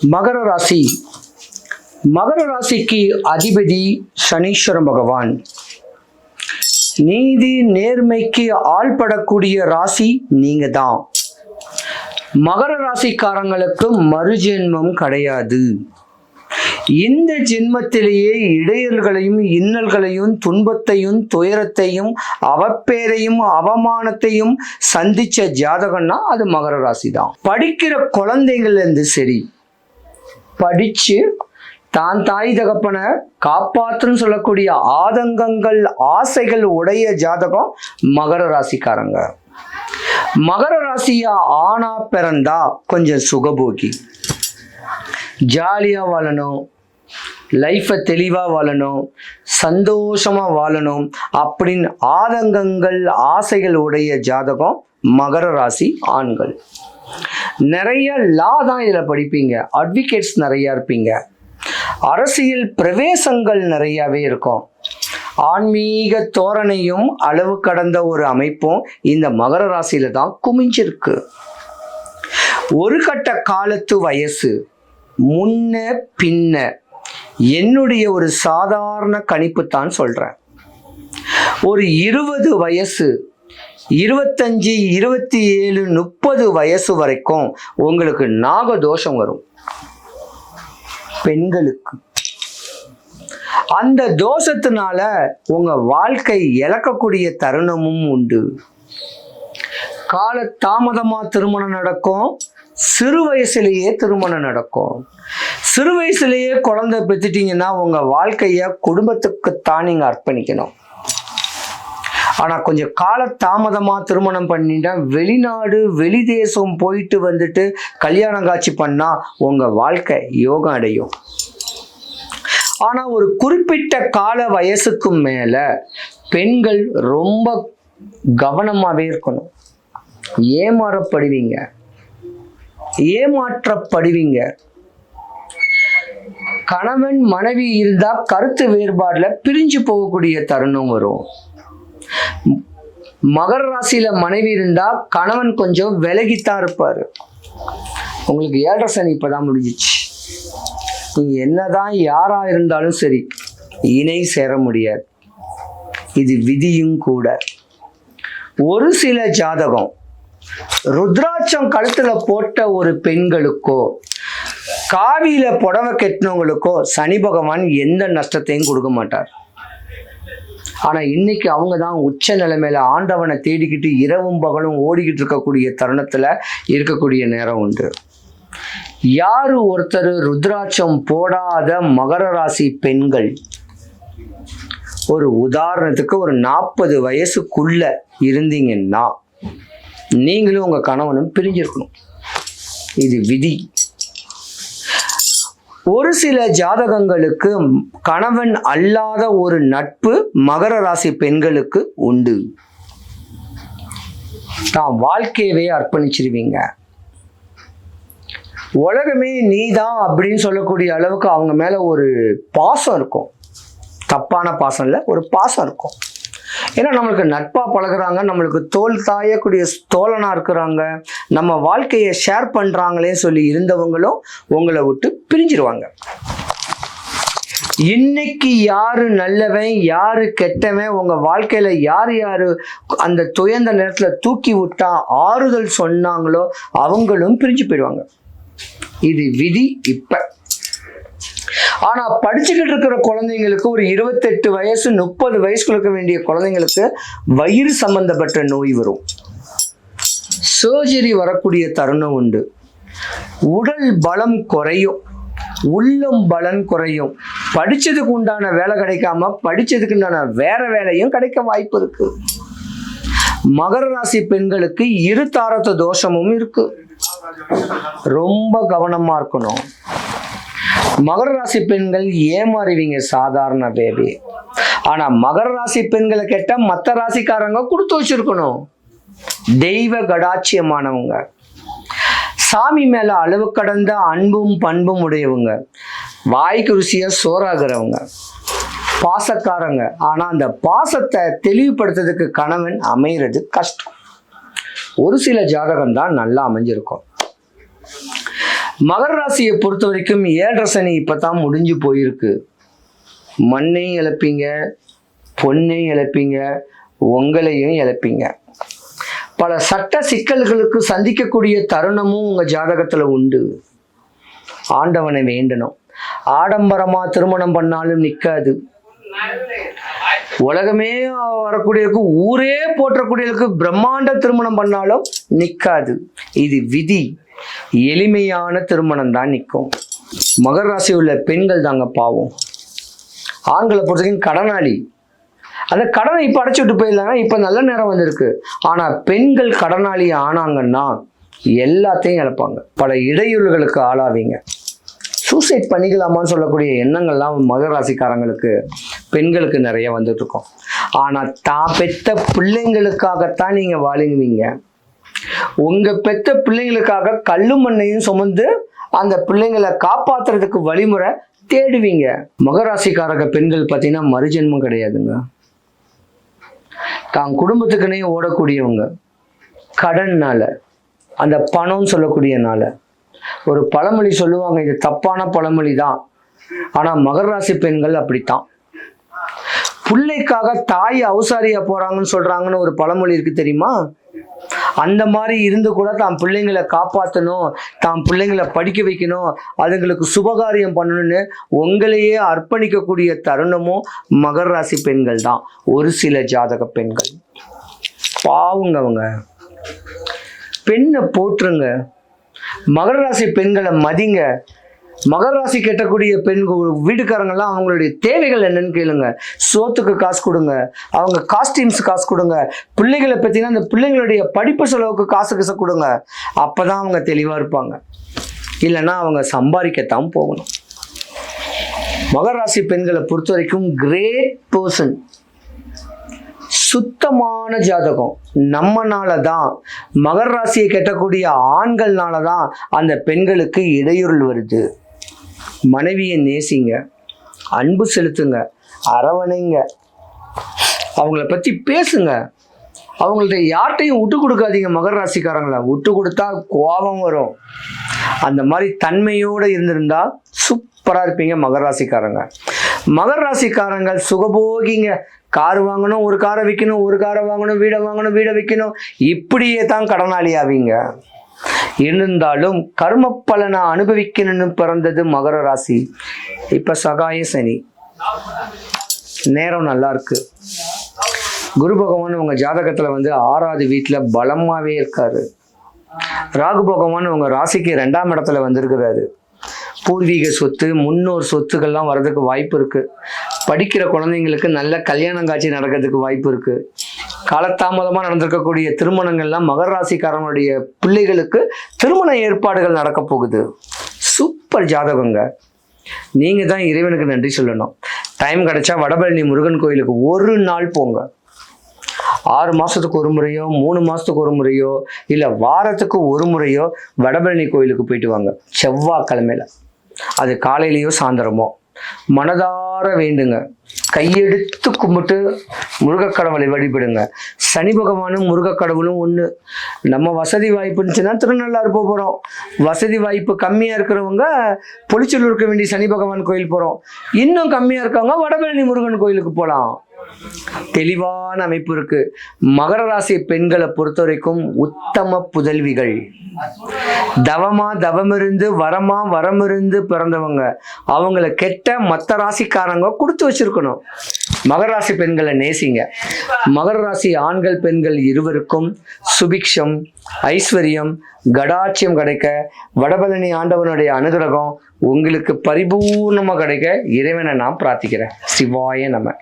மகர ராசி. மகர ராசிக்கு அதிபதி சனீஸ்வர பகவான். நீதி நேர்மைக்கு ஆள்படக்கூடிய ராசி நீங்க தான் மகர ராசிக்காரங்களுக்கு மறுஜென்மம் கிடையாது. இந்த ஜென்மத்திலேயே இடையல்களையும் இன்னல்களையும் துன்பத்தையும் துயரத்தையும் அவப்பேரையும் அவமானத்தையும் சந்திச்ச ஜாதகம்னா அது மகர ராசி தான் படிக்கிற குழந்தைங்கள்ல இருந்து சரி படித்து தான் தாய் தகப்பனை காப்பாற்றுன்னு சொல்லக்கூடிய ஆதங்கங்கள் ஆசைகள் உடைய ஜாதகம் மகர ராசிக்காரங்க. மகர ராசியா ஆனா பிறந்தா கொஞ்சம் சுகபோகி. ஜாலியாக வாழணும் லைஃப்பை தெளிவாக வாழணும் சந்தோஷமாக வாழணும் அப்படின்னு ஆதங்கங்கள் ஆசைகள் உடைய ஜாதகம் மகர ராசி ஆண்கள். நிறைய லா தான் இதில் படிப்பீங்க. அட்வொகேட்ஸ் நிறையா இருப்பீங்க. அரசியல் பிரவேசங்கள் நிறையாவே இருக்கும். ஆன்மீக தோரணையும் அளவு கடந்த ஒரு அமைப்பும் இந்த மகர ராசியில தான் குமிஞ்சிருக்கு. ஒரு கட்ட காலத்து வயசு முன்ன பின்ன என்னுடைய ஒரு சாதாரண கணிப்பு தான் சொல்றேன். ஒரு இருபது வயசு இருபத்தஞ்சி இருபத்தி ஏழு முப்பது வயசு வரைக்கும் உங்களுக்கு நாகதோஷம் வரும். பெண்களுக்கு. அந்த தோஷத்தினால உங்க வாழ்க்கை இழக்கக்கூடிய தருணமும் உண்டு. கால தாமதமா திருமணம் நடக்கும். சிறு வயசுலேயே திருமணம் நடக்கும். சிறு வயசுலேயே குழந்தை பெற்றுட்டீங்கன்னா உங்கள் வாழ்க்கையை குடும்பத்துக்குத்தான் நீங்கள் அர்ப்பணிக்கணும். ஆனால் கொஞ்சம் கால தாமதமாக திருமணம் பண்ணிட்டேன் வெளிநாடு வெளி தேசம் போயிட்டு வந்துட்டு கல்யாணம் காட்சி பண்ணால் உங்கள் வாழ்க்கை யோகம் அடையும். ஆனால் ஒரு குறிப்பிட்ட கால வயசுக்கு மேலே பெண்கள் ரொம்ப கவனமாகவே இருக்கணும். ஏமாறப்படுவீங்க. ஏமாற்றப்படுவீங்க. கணவன் மனைவி இருந்தால் கருத்து வேறுபாடில் பிரிஞ்சு போகக்கூடிய தருணம் வரும். மகர ராசியில மனைவி இருந்தா கணவன் கொஞ்சம் விலகித்தான் இருப்பாரு. உங்களுக்கு ஏழரை சனி இப்பதான் முடிஞ்சிச்சு. நீங்க என்னதான் யாரா இருந்தாலும் சரி இணை சேர முடியாது. இது விதியும் கூட. ஒரு சில ஜாதகம் ருத்ராட்சம் கழுத்துல போட்ட ஒரு பெண்களுக்கோ காவியில புடவை கெட்டினவங்களுக்கோ சனி பகவான் எந்த நஷ்டத்தையும் கொடுக்க மாட்டார். ஆனா இன்னைக்கு அவங்க தான் உச்ச நிலைமையில ஆண்டவனை தேடிக்கிட்டு இரவும் பகலும் ஓடிக்கிட்டு இருக்கக்கூடிய தருணத்துல இருக்கக்கூடிய நேரம் உண்டு. யாரு ஒருத்தர் ருத்ராட்சம் போடாத மகர ராசி பெண்கள்? ஒரு உதாரணத்துக்கு ஒரு நாற்பது வயசுக்குள்ள இருந்தீங்கன்னா நீங்களும் உங்க கணவனும் பிரிஞ்சிருக்கணும். இது விதி. ஒரு சில ஜாதகங்களுக்கு கணவன் அல்லாத ஒரு நட்பு மகர ராசி பெண்களுக்கு உண்டு. தான் வாழ்க்கையவே அர்ப்பணிச்சிருவீங்க. உலகமே நீதான் அப்படின்னு சொல்லக்கூடிய அளவுக்கு அவங்க மேல ஒரு பாசம் இருக்கும். தப்பான பாசம் இல்லை ஒரு பாசம் இருக்கும். ஏன்னா நம்மளுக்கு நட்பா பழகுறாங்க நம்மளுக்கு தோல் தாயக்கூடிய தோழனா இருக்கிறாங்க. நம்ம வாழ்க்கையை ஷேர் பண்றாங்களே சொல்லி இருந்தவங்களும் உங்களை விட்டு பிரிஞ்சிருவாங்க. இன்னைக்கு யாரு நல்லவன் யாரு கெட்டவன் உங்க வாழ்க்கையில யார் யாரு அந்த துயர்ந்த நேரத்துல தூக்கி விட்டா ஆறுதல் சொன்னாங்களோ அவங்களும் பிரிஞ்சு போயிடுவாங்க. இது விதி இப்ப. ஆனா படிச்சுக்கிட்டு இருக்கிற குழந்தைங்களுக்கு ஒரு இருபத்தெட்டு வயசு முப்பது வயசுக்கு இருக்க வேண்டிய குழந்தைங்களுக்கு வயிறு சம்பந்தப்பட்ட நோய் வரும். சர்ஜரி வரக்கூடிய தருணம் உண்டு. உடல் பலம் குறையும். உள்ளம் பலன் குறையும். படிச்சதுக்கு உண்டான வேலை கிடைக்காம படிச்சதுக்கு உண்டான வேற வேலையும் கிடைக்க வாய்ப்பு இருக்கு. மகர ராசி பெண்களுக்கு இரு தாரத்த தோஷமும் இருக்கு. ரொம்ப கவனமா இருக்கணும். மகர ராசி பெண்கள் ஏமாறுவீங்க சாதாரண பேபி ஆனா மகர ராசி பெண்களை கேட்டா மற்ற ராசிக்காரங்க கொடுத்து வச்சிருக்கணும். தெய்வ கடாட்சியமானவங்க. சாமி மேல அளவு கடந்த அன்பும் பண்பும் உடையவங்க. வாய்க்கு ருசியா சோறாகிறவங்க. பாசக்காரங்க. ஆனா அந்த பாசத்தை தெளிவுபடுத்துறதுக்கு கணவன் அமைகிறது கஷ்டம். ஒரு சில ஜாதகம் தான் நல்லா அமைஞ்சிருக்கும். மகர ராசியை பொறுத்த வரைக்கும் ஏழரை சனி இப்பதான் முடிஞ்சு போயிருக்கு. மண்ணையும் இழப்பீங்க பொண்ணையும் இழப்பீங்க உங்களையும் இழப்பீங்க. பல சட்ட சிக்கல்களுக்கு சந்திக்கக்கூடிய தருணமும் உங்க ஜாதகத்துல உண்டு. ஆண்டவனை வேண்டணும். ஆடம்பரமா திருமணம் பண்ணாலும் நிற்காது உலகமே வரக்கூடியதுக்கு ஊரே போற்றக்கூடியதுக்கு பிரம்மாண்ட திருமணம் பண்ணாலும் நிற்காது இது விதி. எளிமையான திருமணம் தான் நிற்கும் மகர ராசி உள்ள பெண்கள் தாங்க பாவம். ஆண்களை பொறுத்த வரைக்கும் கடனாளி. அந்த கடனை இப்போ அடைச்சி விட்டு போயிடலாங்க இப்போ நல்ல நேரம் வந்திருக்கு. ஆனால் பெண்கள் கடனாளி ஆனாங்கன்னா எல்லாத்தையும் இழப்பாங்க. பல இடையூறுகளுக்கு ஆளாவீங்க. சூசைட் பண்ணிக்கலாமான்னு சொல்லக்கூடிய எண்ணங்கள்லாம் மகர ராசிக்காரங்களுக்கு பெண்களுக்கு நிறைய வந்துட்டுருக்கும். ஆனால் தான் பெத்த பிள்ளைங்களுக்காகத்தான் நீங்கள் வாழுங்குவீங்க உங்க பெத்த பிள்ளைங்களுக்காக கல்லு மண்ணையும் சுமந்து அந்த பிள்ளைங்களை காப்பாத்துறதுக்கு வழிமுறை தேடுவீங்க. மகராசிக்காரக பெண்கள் பார்த்தீங்கன்னா மறுஜென்மம் கிடையாதுங்க. தான் குடும்பத்துக்குன்னே ஓடக்கூடியவங்க. கடன்னால அந்த பணம் சொல்லக்கூடியனால ஒரு பழமொழி சொல்லுவாங்க இது தப்பான பழமொழி தான் ஆனா மகர ராசி பெண்கள் அப்படித்தான். பிள்ளைக்காக தாய் அவசாரியா போறாங்கன்னு சொல்றாங்கன்னு ஒரு பழமொழி இருக்கு தெரியுமா? அந்த மாதிரி இருந்து கூட தான் பிள்ளைங்களை காப்பாற்றணும் தான் பிள்ளைங்களை படிக்க வைக்கணும் அதுங்களுக்கு சுபகாரியம் பண்ணணும்னு உங்களையே அர்ப்பணிக்கக்கூடிய தருணமும் மகர ராசி பெண்கள் தான். ஒரு சில ஜாதக பெண்கள். பாவுங்க அவங்க. பெண்ணை போற்றுங்க. மகர ராசி பெண்களை மதிங்க. மகர ராசி கெட்டக்கூடிய பெண்கள் வீட்டுக்காரங்கெல்லாம் அவங்களுடைய தேவைகள் என்னன்னு கேளுங்க. சோத்துக்கு காசு கொடுங்க. அவங்க காஸ்டியூம்ஸ் காசு கொடுங்க. பிள்ளைகளை பற்றினா அந்த பிள்ளைங்களுடைய படிப்பு செலவுக்கு காசு காசு கொடுங்க. அப்பதான் அவங்க தெளிவாக இருப்பாங்க. இல்லைன்னா அவங்க சம்பாதிக்கத்தான் போகணும். மகர ராசி பெண்களை பொறுத்த வரைக்கும் கிரேட் பர்சன் சுத்தமான ஜாதகம். நம்மனால தான் மகர ராசியை கெட்டக்கூடிய ஆண்கள்னால தான் அந்த பெண்களுக்கு இடையூறல் வருது. மனைவியை நேசிங்க அன்பு செலுத்துங்க அரவணைங்க. அவங்கள பற்றி பேசுங்க. அவங்கள்ட்ட யார்கிட்டையும் விட்டு கொடுக்காதீங்க மகர ராசிக்காரங்களை. விட்டு கொடுத்தா கோபம் வரும். அந்த மாதிரி தன்மையோடு இருந்திருந்தா சூப்பராக இருப்பீங்க மகர ராசிக்காரங்க. மகர ராசிக்காரங்க சுகபோகிங்க. கார் வாங்கணும் ஒரு காரை விற்கணும் ஒரு காரை வாங்கணும் வீடை வாங்கணும் வீடை விற்கணும் இப்படியே தான் கடனாளி ஆவீங்க இருந்தாலும் கர்ம பலனை அனுபவிக்கணும்னு பிறந்தது மகர ராசி. இப்போ சகாய சனி. நேரம் நல்லா இருக்கு. குரு பகவான் உங்க ஜாதகத்துல வந்து ஆறாவது வீட்டில் பலமாவே இருக்காரு. ராகு பகவான் உங்க ராசிக்கு ரெண்டாம் இடத்துல வந்திருக்கிறாரு. பூர்வீக சொத்து முன்னோர் சொத்துக்கள்லாம் வர்றதுக்கு வாய்ப்பு இருக்கு. படிக்கிற குழந்தைங்களுக்கு நல்ல கல்யாணம் காட்சி நடக்கிறதுக்கு வாய்ப்பு இருக்கு. காலதாமதமாக நடந்திருக்கக்கூடிய திருமணங்கள்லாம் மகர ராசிக்காரனுடைய பிள்ளைகளுக்கு திருமண ஏற்பாடுகள் நடக்க போகுது. சூப்பர் ஜாதகங்க. நீங்க தான் இறைவனுக்கு நன்றி சொல்லணும். டைம் கிடைச்சா வடபழனி முருகன் கோயிலுக்கு ஒரு நாள் போங்க. ஆறு மாசத்துக்கு ஒரு முறையோ மூணு மாசத்துக்கு ஒரு முறையோ இல்ல வாரத்துக்கு ஒரு முறையோ வடபழனி கோயிலுக்கு போயிட்டு வாங்க. செவ்வாய்க்கிழமையில. அது காலையிலையோ சாயந்தரமோ. மனதார வேண்டுங்க. கையெடுத்து கும்பிட்டு முருகக்கடவுளை வழிபடுங்க. சனி பகவானும் முருகக்கடவுளும் ஒன்று நம்ம வசதி வாய்ப்பு இருந்துச்சுன்னா திருநள்ளாறு போக போகிறோம் வசதி வாய்ப்பு கம்மியாக இருக்கிறவங்க பொளிச்சலூர் இருக்க வேண்டிய சனி பகவான் கோயில் போகிறோம் இன்னும் கம்மியாக இருக்கவங்க வடபழனி முருகன் கோயிலுக்கு போகலாம் தெளிவான அமைப்பு இருக்கு. மகர ராசி பெண்களை பொறுத்த வரைக்கும் உத்தம புதல்விகள். தவமா தவமிருந்து வரமா வரமிருந்து பிறந்தவங்க. அவங்கள கெட்ட மற்ற ராசிக்காரங்க கொடுத்து வச்சிருக்கணும். மகர ராசி பெண்களை நேசிங்க. மகர ராசி ஆண்கள் பெண்கள் இருவருக்கும் சுபிக்ஷம் ஐஸ்வர்யம் கடாட்சியம் கிடைக்க வடபழனி ஆண்டவனுடைய அனுகிரகம் உங்களுக்கு பரிபூர்ணமாக கிடைக்க இறைவனை நான் பிரார்த்திக்கிறேன். சிவாய நம.